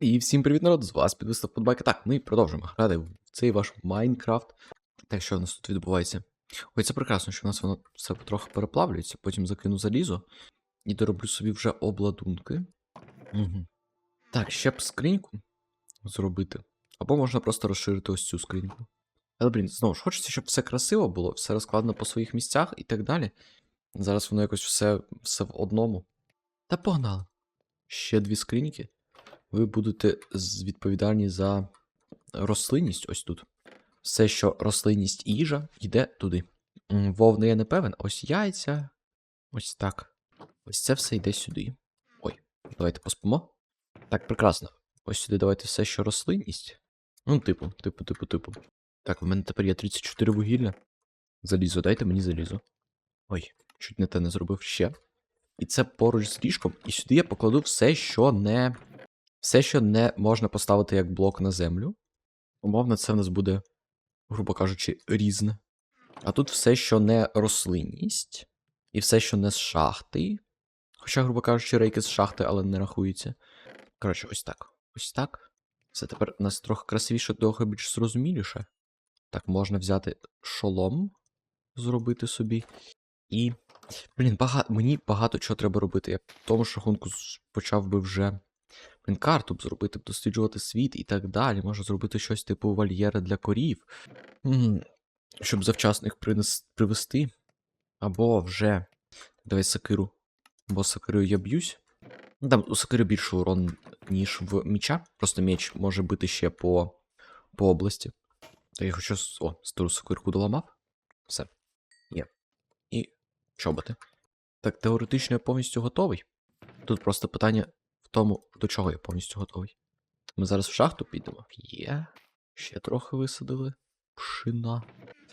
І всім привіт, народ! З вас підвистав подбайка. Так, ми продовжуємо грати в цей ваш Майнкрафт. Так, що в нас тут відбувається? Ой, це прекрасно, що в нас воно все потрохи переплавлюється, потім закину залізо і дороблю собі вже обладунки. Угу. Так, ще б скриньку зробити. Або можна просто розширити ось цю скриньку. Але, блін, знову ж хочеться, щоб все красиво було, все розкладено по своїх місцях і так далі. Зараз воно якось все, все в одному. Та погнали. Ще дві скриньки ви будете відповідальні за рослинність ось тут. Все, що рослинність і їжа, йде туди. Вовни я не певен. Ось яйця. Ось так. Ось це все йде сюди. Ой, давайте поспимо. Так, прекрасно. Ось сюди давайте все, що рослинність. Ну, типу, типу, типу, типу. Так, в мене тепер є 34 вугілля. Залізо, дайте мені залізо. Ой, чуть не те не зробив ще. І це поруч з ліжком. І сюди я покладу все, що не. Все, що не можна поставити як блок на землю. Умовно, це в нас буде, грубо кажучи, різне. А тут все, що не рослинність, і все, що не з шахти. Хоча, грубо кажучи, рейки з шахти, але не рахуються. Коротше, ось так. Ось так. Це тепер у нас трохи красивіше, трохи більш зрозуміліше. Так, можна взяти шолом, зробити собі. І. Блін, багато, мені багато чого треба робити. Я в тому ж рахунку почав би вже блін, карту б зробити, б досліджувати світ і так далі. Можна зробити щось типу вольєра для корів, щоб завчасно їх принес, привести. Або вже. Давай сакиру. Бо сакирою я б'юсь. Ну, Там у сакири більше урон, ніж в міча. Просто меч може бити ще по, по області. Так я хочу. О, стару сакирку доламав. Все. Є. І чоботи. Так, теоретично я повністю готовий. Тут просто питання тому, до чого я повністю готовий. Ми зараз в шахту підемо. Є. Ще трохи висадили. Пшина.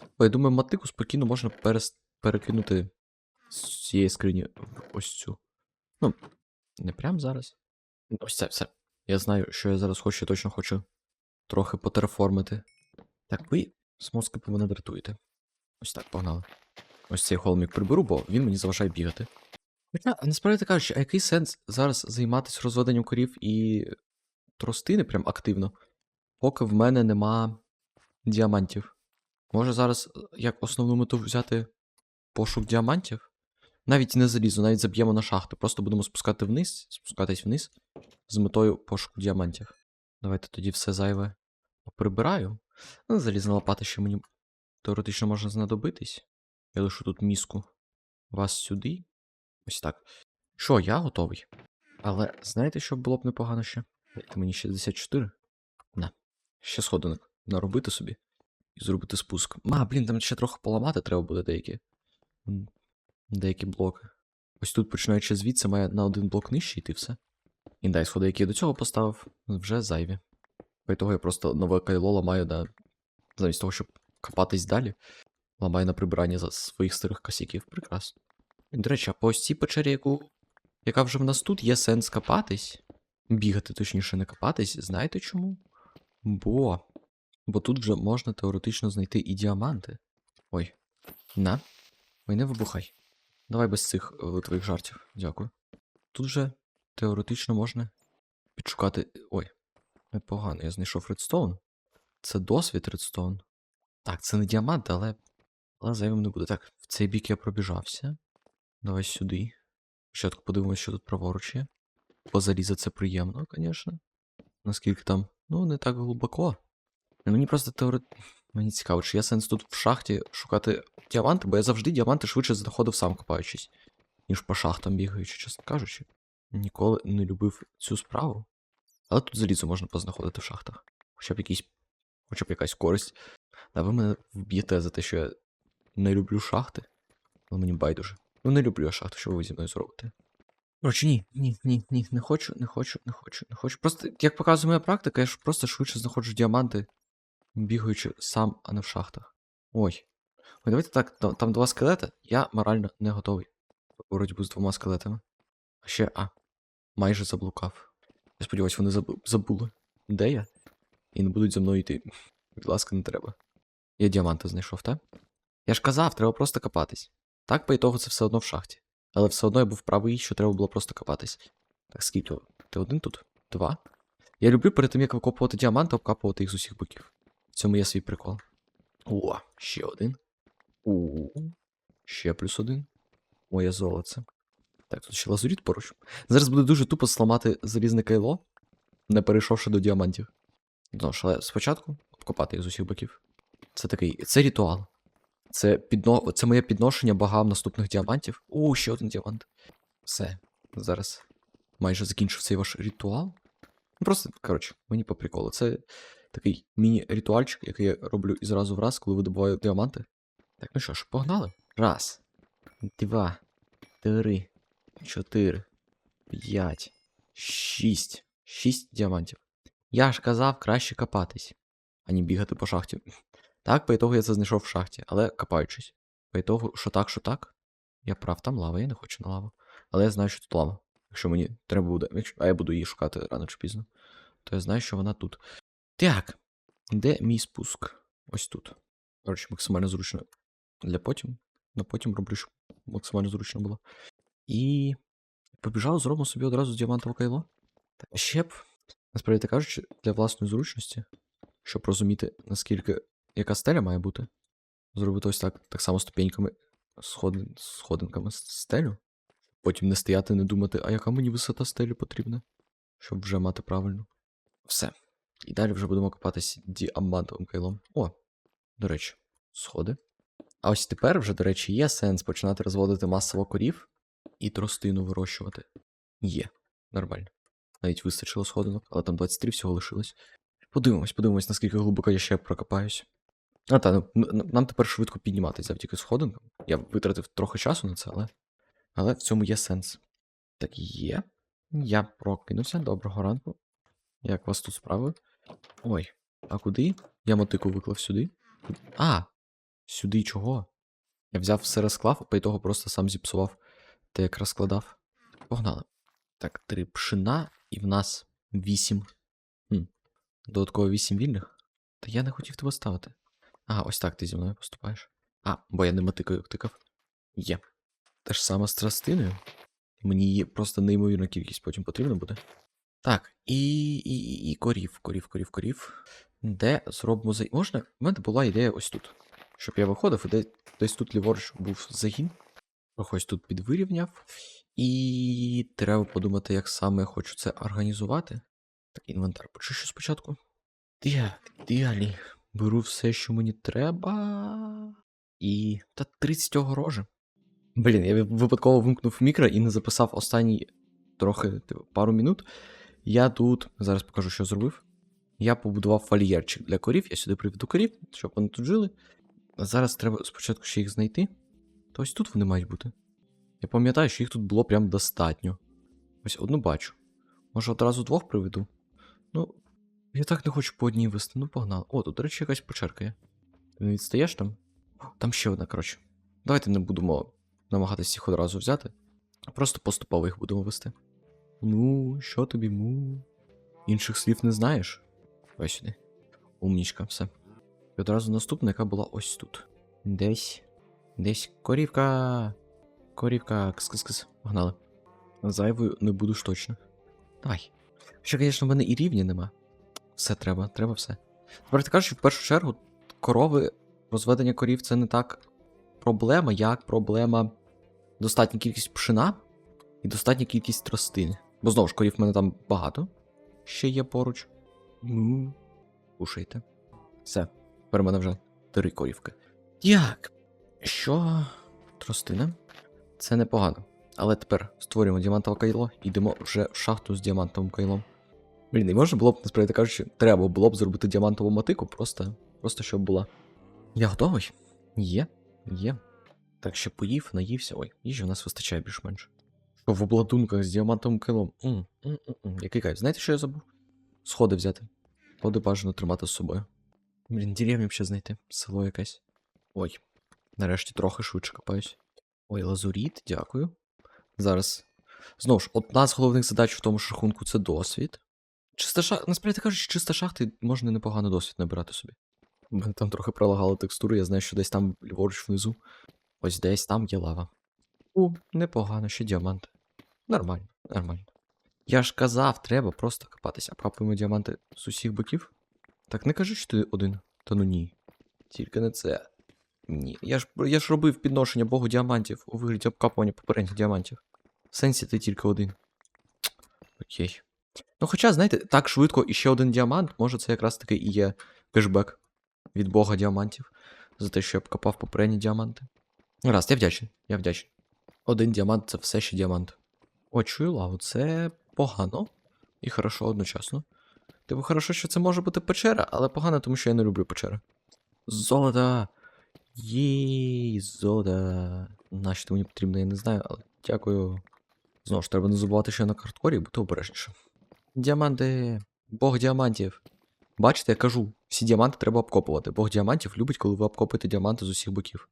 Ой, я думаю, мотику спокійно можна перес... перекинути з цієї скрині в ось цю. Ну, не прямо зараз. Ось це все. Я знаю, що я зараз хочу, точно хочу трохи потерформити. Так, ви з мене дратуєте. Ось так, погнали. Ось цей холмік приберу, бо він мені заважає бігати. Хоча, насправді кажучи, а який сенс зараз займатися розведенням корів і тростини прям активно, поки в мене нема діамантів? Може зараз е, як основну мету взяти пошук діамантів? Навіть не залізу, навіть заб'ємо на шахту. Просто будемо спускати вниз, спускатись вниз з метою пошуку діамантів. Давайте тоді все зайве прибираю. Ну, залізна лопата ще мені теоретично може знадобитись. Я лишу тут міску. Вас сюди. Ось так. Що, я готовий. Але знаєте, що було б непогано ще? Дайте мені 64. На. Ще сходинок. Наробити собі. І зробити спуск. А, блін, там ще трохи поламати треба буде деякі. Деякі блоки. Ось тут, починаючи звідси, має на один блок нижче йти все. І дай сходи, які я до цього поставив, вже зайві. По того я просто нове кайло ламаю на. Замість того, щоб копатись далі. Ламаю на прибирання своїх старих косяків. Прекрасно. До речі, по ось цій печері, яку... яка вже в нас тут, є сенс копатись. Бігати, точніше, не копатись. Знаєте чому? Бо. Бо тут вже можна теоретично знайти і діаманти. Ой. На. Ой, не вибухай. Давай без цих е, твоїх жартів. Дякую. Тут же теоретично можна підшукати. Ой, непогано, я знайшов редстоун. Це досвід редстоун. Так, це не діамант, але. Але зайвим не буде. Так, в цей бік я пробіжався. Давай сюди. Спочатку подивимось, що тут праворуч є. Бо залізо це приємно, звісно. Наскільки там. Ну, не так глибоко. Ну, Мені просто теорет... Мені цікаво, чи є сенс тут в шахті шукати діаманти, бо я завжди діаманти швидше знаходив сам копаючись, ніж по шахтам бігаючи, чесно кажучи. Ніколи не любив цю справу. Але тут залізо можна познаходити в шахтах. Хоча б якийсь. Хоча б якась користь. А ви мене вб'єте за те, що я не люблю шахти. Але мені байдуже. Ну не люблю я шахти, що ви зі мною зробите. Коротше, ні, ні, ні, ні, не хочу, не хочу, не хочу, не хочу. Просто, як показує моя практика, я ж просто швидше знаходжу діаманти, бігаючи сам, а не в шахтах. Ой. Ой, давайте так, там, два скелети, я морально не готовий. Боротьбу з двома скелетами. А ще, а, майже заблукав. Я сподіваюся, вони забу- забули, де я, і не будуть за мною йти. Будь ласка, не треба. Я діаманти знайшов, так? Я ж казав, треба просто копатись. Так, по ітогу це все одно в шахті. Але все одно я був правий, що треба було просто копатись. Так, скільки? Ти один тут? Два? Я люблю перед тим, як викопувати діаманти, обкапувати їх з усіх боків. В цьому є свій прикол. О, ще один. У, ще плюс один. Моє золоце. Так, тут ще лазуріт поруч. Зараз буде дуже тупо сламати залізне кайло, не перейшовши до діамантів. Ну, ж, але спочатку обкопати їх з усіх боків. Це такий. Це ритуал. Це, підно... це моє підношення багам наступних діамантів. О, ще один діамант. Все. Зараз майже закінчив цей ваш ритуал. Ну, Просто, коротше, мені по приколу. Це такий міні-ритуальчик, який я роблю і зразу в раз, коли видобуваю діаманти. Так, ну що ж, погнали? Раз, два, три, чотири, п'ять, шість. Шість діамантів. Я ж казав, краще копатись, а не бігати по шахті. Так, по ітогу я це знайшов в шахті, але копаючись. По ітогу, що так, що так. Я прав, там лава, я не хочу на лаву. Але я знаю, що тут лава. Якщо мені треба буде. Якщо... А я буду її шукати рано чи пізно. То я знаю, що вона тут. Так. Де мій спуск? Ось тут. Коротше, максимально зручно для потім. На потім роблю, щоб максимально зручно було. І. Побіжав, зробимо собі одразу діамантове кайло. Ще б, насправді кажучи, для власної зручності, щоб розуміти, наскільки яка стеля має бути. Зробити ось так, так само ступеньками, сходин, сходинками стелю. Потім не стояти, не думати, а яка мені висота стелі потрібна, щоб вже мати правильну. Все. І далі вже будемо копатись діамантовим кайлом. О, до речі, сходи. А ось тепер вже, до речі, є сенс починати розводити масово корів і тростину вирощувати. Є, нормально. Навіть вистачило сходинок, але там 23 всього лишилось. Подивимось, подивимось, наскільки глибоко я ще прокопаюсь. А, та, ну, нам тепер швидко підніматися завдяки сходинкам. Я витратив трохи часу на це, але. Але в цьому є сенс. Так є. Я прокинувся. Доброго ранку. Як вас тут справи? Ой, а куди? Я мотику виклав сюди. А! Сюди чого? Я взяв все розклав, а того просто сам зіпсував те, як розкладав. Погнали. Так, три пшина, і в нас вісім. Хм. Додатково вісім вільних. Та я не хотів тебе ставити. А, ось так ти зі мною поступаєш. А, бо я не мотикою тикав. Є. Те ж саме з тростиною. Мені її просто неймовірна кількість потім потрібно буде. Так, і, і, і, корів, корів, корів, корів. Де зробимо за. Можна? У мене була ідея ось тут. Щоб я виходив, і де, десь тут ліворуч був загін. Ось тут підвирівняв. І треба подумати, як саме я хочу це організувати. Так, інвентар почищу спочатку. Далі. Беру все, що мені треба. І. Та 30 огорожі. Блін, я випадково вимкнув мікро і не записав останні трохи типу, пару минут. Я тут зараз покажу, що зробив. Я побудував вольєрчик для корів. Я сюди приведу корів, щоб вони тут жили. Зараз треба спочатку ще їх знайти. То ось тут вони мають бути. Я пам'ятаю, що їх тут було прям достатньо. Ось одну бачу. Може одразу двох приведу? Ну, я так не хочу по одній вести. Ну, погнали. О, тут, до речі, якась почерка є. Ти не відстаєш там? Там ще одна, коротше. Давайте не будемо намагатися їх одразу взяти. Просто поступово їх будемо вести. Ну, що тобі, му? Інших слів не знаєш? Ось сюди. Умнічка, все. І одразу наступна, яка була ось тут. Десь. Десь корівка. Корівка. Кс-кс-кс. Погнали. Зайвою не буду ж точно. Давай. Ще, звісно, в мене і рівні нема. Все треба, треба все. Тепер ти кажеш, що в першу чергу корови, розведення корів це не так проблема, як проблема достатня кількість пшена і достатня кількість тростини. Бо знову ж корів в мене там багато. Ще є поруч. Кушайте. Все. Тепер у мене вже три корівки. Як? Що? Тростина? Це непогано. Але тепер створюємо діамантове кайло і йдемо вже в шахту з діамантовим кайлом. Блін, і можна було б, насправді кажучи, треба було б зробити діамантову мотику, просто, просто щоб була. Я готовий? Є, є. Так що поїв, наївся. Ой, їжі у нас вистачає більш-менш. Що в обладунках з діамантовим кайлом. м м м м Який кайф. Знаєте, що я забув? Сходи взяти. Сходи бажано тримати з собою. Блін, деревню б ще знайти. Село якесь. Ой. Нарешті трохи швидше копаюсь. Ой, лазуріт, дякую. Зараз. Знову ж, одна з головних задач в тому ж рахунку це досвід. Чиста шахта, насправді кажучи, чиста шахти можна непогано досвід набирати собі. У мене там трохи пролагали текстури, я знаю, що десь там ліворуч внизу. Ось десь там є лава. У, непогано, ще діамант. Нормально, нормально. Я ж казав, треба просто копатися. Обкапуємо діаманти з усіх боків. Так не кажи, що ти один. Та ну ні. Тільки не це. Ні. Я ж, я ж робив підношення Богу діамантів у вигляді обкапування попередніх діамантів. В сенсі ти тільки один. Окей. Ну, хоча, знаєте, так швидко і ще один діамант, може це якраз таки і є кешбек від Бога діамантів за те, що я обкопав попередні діаманти. Раз, я вдячний, я вдячний. Один діамант це все ще діамант. О, чую лаву, це погано і хорошо одночасно. Типу, хорошо, що це може бути печера, але погано, тому що я не люблю печери. Золото! Єй, золото. Нащо мені потрібно, я не знаю, але дякую. Знову ж треба не забувати, що я на карткорі бути обережніше. Діаманти, Бог діамантів. Бачите, я кажу, всі діаманти треба обкопувати. Бог діамантів любить, коли ви обкопуєте діаманти з усіх боків.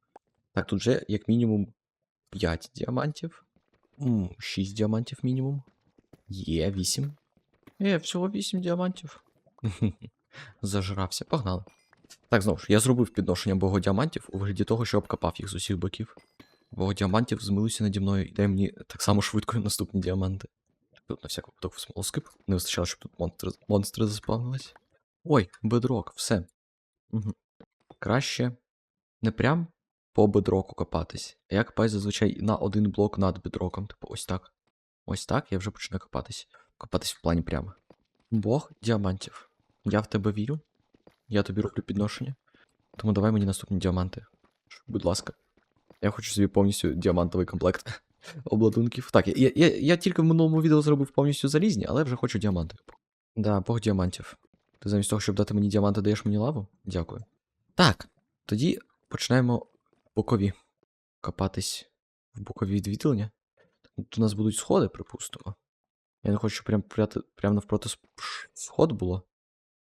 Так, тут вже як мінімум 5 діамантів. 6 діамантів мінімум. Є 8. Є, всього 8 діамантів. Зажрався, погнали. Так, знову ж, я зробив підношення Богу діамантів у вигляді того, що обкопав їх з усіх боків. Бог діамантів змилуйся наді мною і дай мені так само швидко наступні діаманти. Тут на всяк випадок смолскип. Не вистачало, щоб тут монстри, монстри заспавнились. Ой, бедрок, все. Угу. Краще не прям по бедроку копатись, а я копаюсь зазвичай на один блок над бедроком. Типу, ось так. Ось так я вже почну копатись. Копатись в плані прямо. Бог діамантів. Я в тебе вірю. Я тобі роблю підношення. Тому давай мені наступні діаманти. Будь ласка. Я хочу собі повністю діамантовий комплект обладунків. Так, я, я, я тільки в минулому відео зробив повністю залізні, але вже хочу діаманти. Да, Бог діамантів. Ти замість того, щоб дати мені діаманти, даєш мені лаву? Дякую. Так, тоді починаємо бокові. Копатись в бокові відвідування. Тут у нас будуть сходи, припустимо. Я не хочу, прям, пряти, прям навпроти сход було.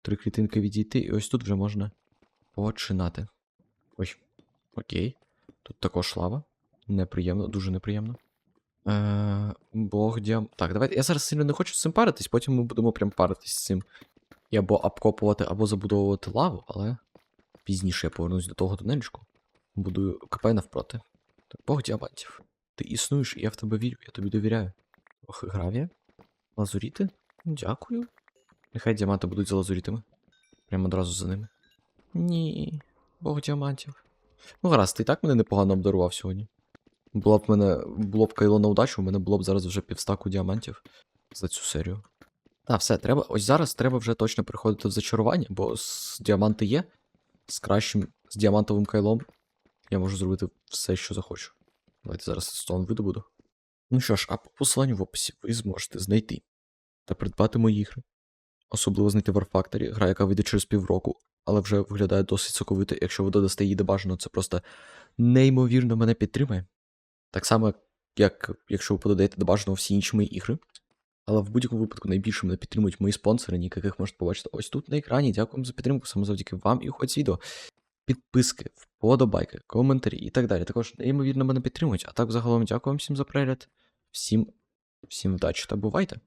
Три клітинки відійти, і ось тут вже можна починати. Ой, окей. Тут також лава. Неприємно, дуже неприємно. Е, Бог діам. Так, давайте. Я зараз сильно не хочу з цим паритись, потім ми будемо прям паритись з цим. І або обкопувати, або забудовувати лаву, але пізніше я повернусь до того тунельчику. Будую копай навпроти. Так, Бог діамантів. Ти існуєш, я в тебе вірю, я тобі довіряю. Ох, гравія. Лазуріти? Дякую. Нехай діаманти будуть за лазурітами. Прямо одразу за ними. Ні, Бог діамантів. Ну, гаразд, ти і так мене непогано обдарував сьогодні. Була б мене було б кайло на удачу, у мене було б зараз вже півстаку діамантів за цю серію. Та, все, треба. Ось зараз треба вже точно приходити в зачарування, бо з діаманти є. З кращим, з діамантовим кайлом я можу зробити все, що захочу. Давайте зараз стон видобуду. Ну що ж, а по посиланню в описі ви зможете знайти та придбати мої ігри. Особливо знайти War Factory, гра, яка вийде через півроку, але вже виглядає досить соковито. Якщо ви додасте її де бажано, це просто неймовірно мене підтримає. Так само, як якщо ви подаєте до бажаного всі інші мої ігри. Але в будь-якому випадку найбільше мене підтримують мої спонсори, яких можете побачити ось тут на екрані. Дякую за підтримку, саме завдяки вам і хоч відео. Підписки, вподобайки, коментарі і так далі. Також неймовірно мене підтримують. А так загалом дякую вам всім за перегляд. Всім, всім вдачі та бувайте!